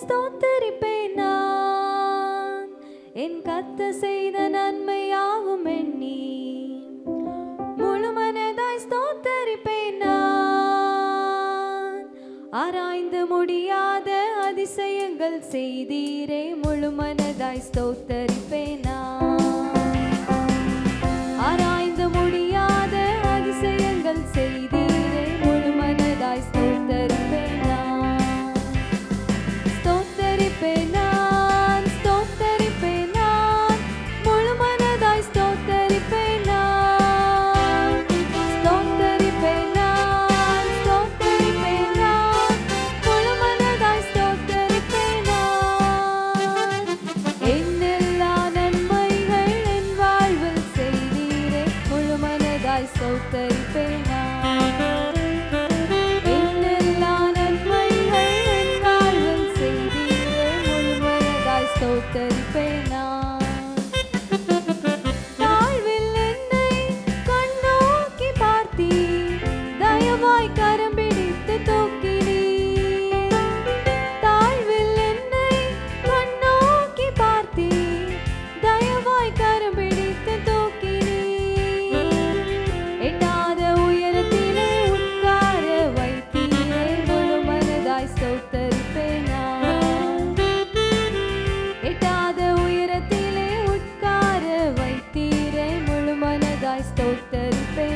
ஸ்தோத்தரிப்பேன் நான். என் கத்த செய்த நன்மையாவும் எண்ணி. முழுமனதாய் ஸ்தோத்தரிப்பேன் நான். ஆராய்ந்து முடியாத அதிசயங்கள் செய்தீரே. முழுமனதாய் ஸ்தோத்தரிப்பேனா so baby. I stole 30 pages.